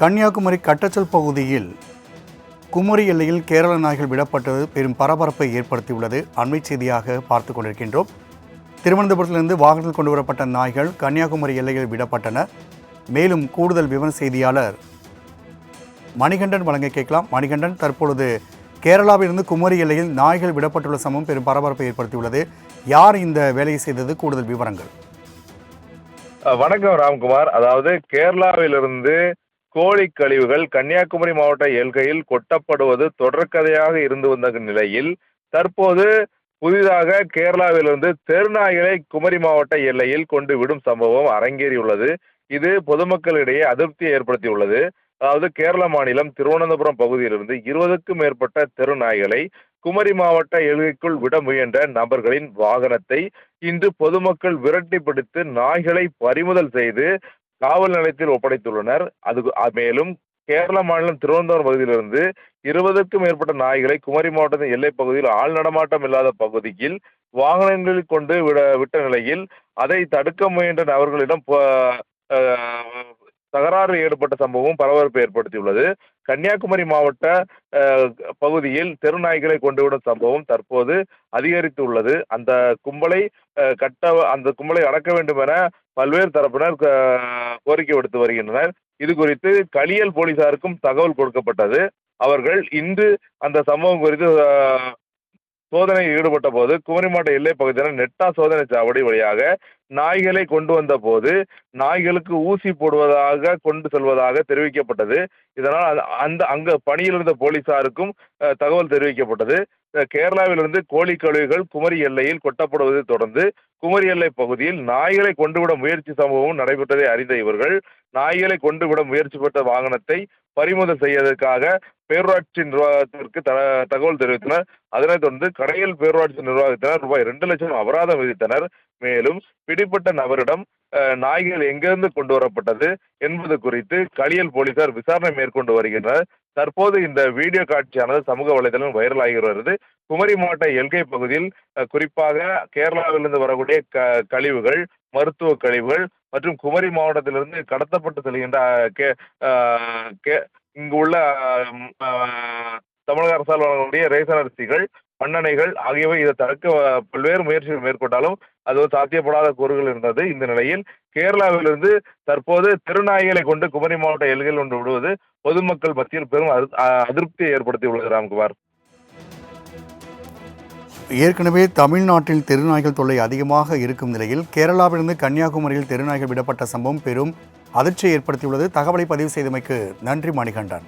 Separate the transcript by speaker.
Speaker 1: கன்னியாகுமரி கட்டச்சல் பகுதியில் குமரி எல்லையில் கேரள நாய்கள் விடப்பட்டது. பெரும் பரபரப்பை ஏற்படுத்தியுள்ளது. அண்மை செய்தியாக பார்த்து கொண்டிருக்கின்றோம். திருவனந்தபுரத்திலிருந்து வாகனத்தில் கொண்டு வரப்பட்ட நாய்கள் கன்னியாகுமரி எல்லையில் விடப்பட்டன. மேலும் கூடுதல் விவர செய்தியாளர் மணிகண்டன் வழங்க கேட்கலாம். மணிகண்டன் தற்பொழுது கேரளாவிலிருந்து குமரி எல்லையில் நாய்கள் விடப்பட்டுள்ள சமம் பெரும் பரபரப்பை ஏற்படுத்தியுள்ளது. யார் இந்த வேலையை செய்தது? கூடுதல் விவரங்கள்.
Speaker 2: வணக்கம் ராம்குமார். அதாவது கேரளாவிலிருந்து கோழி கழிவுகள் கன்னியாகுமரி மாவட்ட எல்கையில் கொட்டப்படுவது தொடர்கதையாக இருந்து வந்த நிலையில் தற்போது புதிதாக கேரளாவிலிருந்து தெருநாய்களை குமரி மாவட்ட எல்லையில் கொண்டு விடும் சம்பவம் அரங்கேறியுள்ளது. இது பொதுமக்களிடையே அதிருப்தியை ஏற்படுத்தியுள்ளது. அதாவது கேரள மாநிலம் திருவனந்தபுரம் பகுதியிலிருந்து இருபதுக்கும் மேற்பட்ட தெருநாய்களை குமரி மாவட்ட எல்கைக்குள் விட முயன்ற நபர்களின் வாகனத்தை இன்று பொதுமக்கள் விரட்டி பிடித்து நாய்களை பறிமுதல் செய்து காவல் நிலையத்தில் ஒப்படைத்துள்ளனர். அது மேலும் கேரள மாநிலம் திருவனந்தபுரம் பகுதியிலிருந்து இருபதுக்கும் மேற்பட்ட நாய்களை குமரி மாவட்டத்தின் எல்லைப் பகுதியில் ஆள் நடமாட்டம் இல்லாத பகுதியில் வாகனங்களில் கொண்டு விட விட்ட நிலையில் அதை தடுக்க முயன்ற நபர்களிடம் தகராறு ஏற்பட்ட சம்பவம் பரபரப்பை ஏற்படுத்தியுள்ளது. கன்னியாகுமரி மாவட்ட பகுதியில் பகுதியில் தெருநாய்களை கொண்டுவிடும் சம்பவம் தற்போது அதிகரித்துள்ளது. அந்த கும்பலை கட்ட அந்த கும்பலை அடக்க வேண்டும் என பல்வேறு தரப்பினர் கோரிக்கை விடுத்து வருகின்றனர். இது குறித்து களியல் போலீசாருக்கும் தகவல் கொடுக்கப்பட்டது. அவர்கள் இன்று அந்த சம்பவம் குறித்து சோதனையில் ஈடுபட்ட போது குமரி மாவட்ட எல்லை பகுதியில் நெட்டா சோதனை சாவடி வழியாக நாய்களை கொண்டு வந்த போது நாய்களுக்கு ஊசி போடுவதாக கொண்டு செல்வதாக தெரிவிக்கப்பட்டது. இதனால் அந்த- அந்த அங்க பணியில் இருந்த போலீசாருக்கும் தகவல் தெரிவிக்கப்பட்டது. கேரளாவிலிருந்து கோழி கழிவுகள் குமரி எல்லையில் கொட்டப்படுவதை தொடர்ந்து குமரி எல்லை பகுதியில் நாய்களை கொண்டுவிட முயற்சி சம்பவம் நடைபெற்றதை அறிந்த இவர்கள் நாய்களை கொண்டுவிட முயற்சி பெற்ற வாகனத்தை பறிமுதல் செய்வதற்காக பேரூராட்சி நிர்வாகத்திற்கு தகவல் தெரிவித்தனர். அதனைத் தொடர்ந்து கடையல் பேரூராட்சி நிர்வாகத்தினர் ரூபாய் ரெண்டு லட்சம் அபராதம் விதித்தனர். மேலும் பிடிப்பட்ட நபரிடம் நாய்கள் எங்கிருந்து கொண்டு வரப்பட்டது என்பது குறித்து களியல் போலீசார் விசாரணை மேற்கொண்டு வருகின்றனர். தற்போது இந்த வீடியோ காட்சியானது சமூக வலைதளம் வைரலாகி வருகிறது. குமரி மாவட்ட எல்கை பகுதியில் குறிப்பாக கேரளாவிலிருந்து வரக்கூடிய க கழிவுகள் மருத்துவ கழிவுகள் மற்றும் குமரி மாவட்டத்திலிருந்து கடத்தப்பட்டு செல்கின்ற கே கே- இங்கு உள்ள தமிழக அரசால் வழங்கக்கூடிய ரேசன் அரிசிகள் மண்ணெண்ணெய்கள் ஆகியவை இதை தடுக்க பல்வேறு முயற்சிகள் மேற்கொண்டாலும் அது ஒரு சாத்தியப்படாத கூறுகள் இருந்தது. இந்த நிலையில் கேரளாவிலிருந்து தற்போது திருநாய்களை கொண்டு குமரி மாவட்ட எல்லையில் கொண்டு விடுவது பொதுமக்கள் மத்தியில் பெரும் அதிருப்தியை ஏற்படுத்தி உள்ளது ராம்குமார்.
Speaker 1: ஏற்கனவே தமிழ்நாட்டில் தெருநாய்கள் தொல்லை அதிகமாக இருக்கும் நிலையில் கேரளாவிலிருந்து கன்னியாகுமரியில் தெருநாய்கள் விடப்பட்ட சம்பவம் பெரும் அதிர்ச்சியை ஏற்படுத்தியுள்ளது. தகவலை பதிவு செய்தமைக்கு நன்றி மணிகண்டன்.